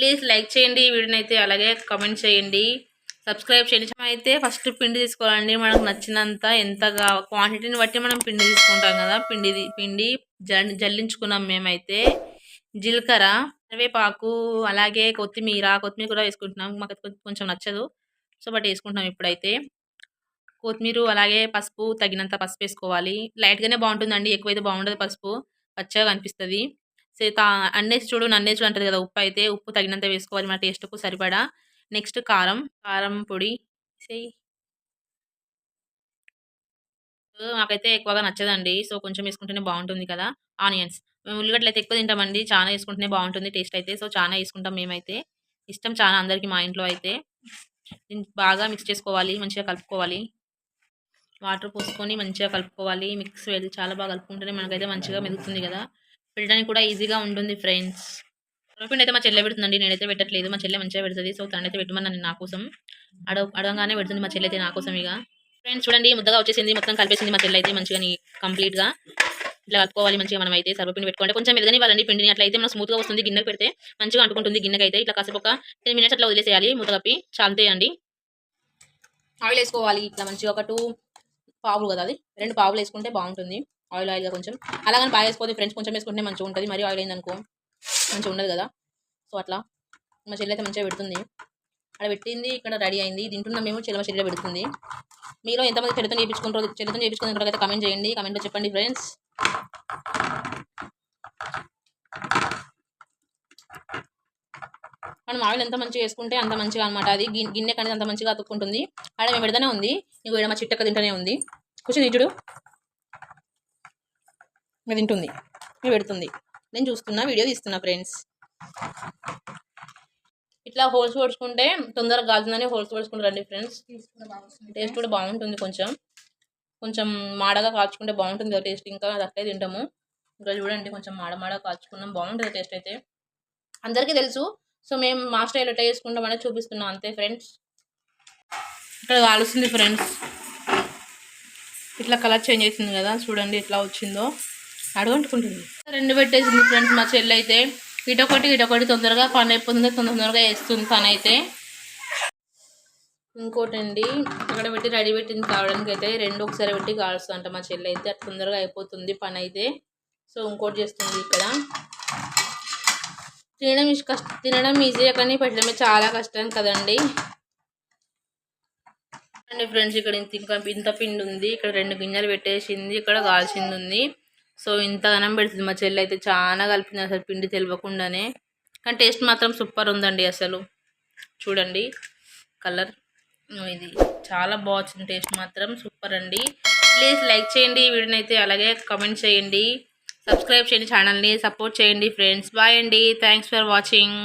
Please like చేయండి ఈ వీడియోని అయితే అలాగే కమెంట్ చేయండి. సబ్స్క్రైబ్ చేయండి. అయితే ఫస్ట్ పిండి తీసుకోవాలండి. మనకు నచ్చినంత ఎంతగా క్వాంటిటీని బట్టి మనం పిండి తీసుకుంటాం కదా. పిండి పిండి జల్ జల్లించుకున్నాం మేమైతే. జీలకర్ర కరివేపాకు అలాగే కొత్తిమీర కొత్తిమీర కూడా వేసుకుంటున్నాం. మాకు కొంచెం నచ్చదు. సో బట్ వేసుకుంటున్నాం ఇప్పుడైతే. కొత్తిమీర అలాగే పసుపు తగినంత పసుపు వేసుకోవాలి. లైట్గానే బాగుంటుందండి. ఎక్కువైతే బాగుండదు పసుపు. పచ్చగా కనిపిస్తుంది. సో అన్నేసి చూడు నన్నేసి చూడు అంటారు కదా ఉప్పు అయితే ఉప్పు తగినంత వేసుకోవాలి మన టేస్ట్కు సరిపడా. నెక్స్ట్ కారం కారం పొడి సేయి మాకైతే ఎక్కువగా నచ్చదండి. సో కొంచెం వేసుకుంటేనే బాగుంటుంది కదా ఆనియన్స్. మేము ఉల్లిగడ్డలు అయితే ఎక్కువ తింటామండి. చాలా వేసుకుంటేనే బాగుంటుంది టేస్ట్ అయితే. సో చాలా వేసుకుంటాం మేమైతే. ఇష్టం చాలా అందరికీ మా ఇంట్లో అయితే. బాగా మిక్స్ చేసుకోవాలి మంచిగా కలుపుకోవాలి. వాటర్ పోసుకొని మంచిగా కలుపుకోవాలి. మిక్స్ వెళ్ళి చాలా బాగా కలుపుకుంటేనే మనకైతే మంచిగా మెదుగుతుంది కదా. పెట్టడానికి కూడా ఈజీగా ఉంటుంది ఫ్రెండ్స్. పిండి అయితే మా చెల్లె పెడుతుందండి. నేనైతే పెట్టట్లేదు. మా చెల్లె మంచిగా పెడుతుంది. సో తనైతే పెట్టమన్నాను నా కోసం. అడగ అడగంగానే పెడుతుంది మా చెల్లె అయితే నా కోసం ఇక. ఫ్రెండ్స్ చూడండి ముద్దగా వచ్చేసింది. మొత్తం కలిపేసింది మా చెల్లె అయితే మంచిగా కంప్లీట్గా ఇట్లా కలుపుకోవాలి మంచిగా మనం అయితే సర్వపిండి పెట్టుకుంటే. కొంచెం ఎదగనివ్వాలండి పిండిని అట్లా అయితే మనం స్మూత్గా వస్తుంది. గిన్నెకి పెడితే మంచిగా అంటుకుంటుంది గిన్నెకి అయితే. ఇట్లా కాసేపు ఒక టెన్ మినిట్స్ అట్లా వదిలేసేయాలి. మూత కప్పి చాలుతాయండి. ఆయిల్ వేసుకోవాలి. ఇట్లా మంచిగా ఒక టూ పావులు కదా అది. రెండు పావులు వేసుకుంటే బాగుంటుంది. ఆయిల్ ఆయిల్గా కొంచెం. అలాగని బాగా వేసుకోవాలి ఫ్రెండ్స్ కొంచెం వేసుకుంటే మంచిగా ఉంటుంది. మరి ఆయిల్ అయిందనుకో మంచిగా ఉండదు కదా. సో అట్లా. మా చెల్లి అయితే మంచిగా పెడుతుంది. అక్కడ పెట్టింది. ఇక్కడ రెడీ అయింది. తింటున్నాం మేము. చెల్లి మా చెల్లె పెడుతుంది. మీరు ఎంతమంది చెల్లెతో చేయించుకుంటారు చెల్లెతో చేయించుకున్న అయితే కమెంట్ చేయండి. కమెంట్లో చెప్పండి ఫ్రెండ్స్. మనం ఆయిల్ ఎంత మంచిగా వేసుకుంటే అంత మంచిగా అనమాట అది గిన్నె కనేది అంత మంచిగా అతుక్కుంటుంది. ఆడ మేము పెడతానే ఉంది. నీకు ఇక్కడ మా చిట్టక్క తింటూనే ఉంది. కూర్చొని తింటుడు మీరు తింటుంది మీరు పెడుతుంది. నేను చూస్తున్నా వీడియో తీస్తున్నా ఫ్రెండ్స్. ఇట్లా హోల్స్ పొడుచుకుంటే తొందరగా కాలుతుందని హోల్స్ పొడుచుకుంటారండి ఫ్రెండ్స్. టేస్ట్ కూడా బాగుంటుంది కొంచెం. కొంచెం మాడగా కాల్చుకుంటే బాగుంటుంది కదా టేస్ట్. ఇంకా అట్లే తింటాము. ఇంకా చూడండి కొంచెం మాడ మాడ కాల్చుకున్నాం. బాగుంటుంది టేస్ట్ అయితే. అందరికీ తెలుసు. సో మేము మా స్టైల్ ఎట్లా చేసుకుంటాం అనేది చూపిస్తున్నాం. అంతే ఫ్రెండ్స్. ఇక్కడ కాలుస్తుంది ఫ్రెండ్స్. ఇట్లా కలర్ చేంజ్ అవుతుంది కదా. చూడండి ఎట్లా వచ్చిందో. అడగంటుకుంటుంది. రెండు పెట్టేసింది ఫ్రెండ్స్ మా చెల్లి అయితే ఇటొకటి ఇటొకటి తొందరగా పని అయిపోతుంది. తొందర తొందరగా వేస్తుంది తనైతే. ఇంకోటి అండి అక్కడ పెట్టి రెడీ పెట్టింది కావడానికి అయితే రెండు ఒకసారి పెట్టి కాలుస్తుందంట మా చెల్లి అయితే అది తొందరగా అయిపోతుంది పని అయితే సో ఇంకోటి చేస్తుంది ఇక్కడ. తినడం కష్ట తినడం ఈజీగా కానీ పెట్టడమే చాలా కష్టం కదండి. అండి ఫ్రెండ్స్ ఇక్కడ ఇంత ఇంకా ఇంత పిండి ఉంది. ఇక్కడ రెండు గింజలు పెట్టేసింది. ఇక్కడ కాల్చింది ఉంది. సో ఇంత అన్నం పెడుతుంది. మా చెల్లి అయితే చాలా కలిపింది అసలు పిండి తెలియకుండానే కానీ టేస్ట్ మాత్రం సూపర్ ఉందండి అసలు. చూడండి కలర్. ఇది చాలా బాగుంది టేస్ట్ మాత్రం. సూపర్ అండి ప్లీజ్ లైక్ చేయండి ఈ వీడియోని అయితే అలాగే కమెంట్ చేయండి. సబ్స్క్రైబ్ చేయండి ఛానల్ని. సపోర్ట్ చేయండి ఫ్రెండ్స్. బాయ్ అండి. Thanks for watching.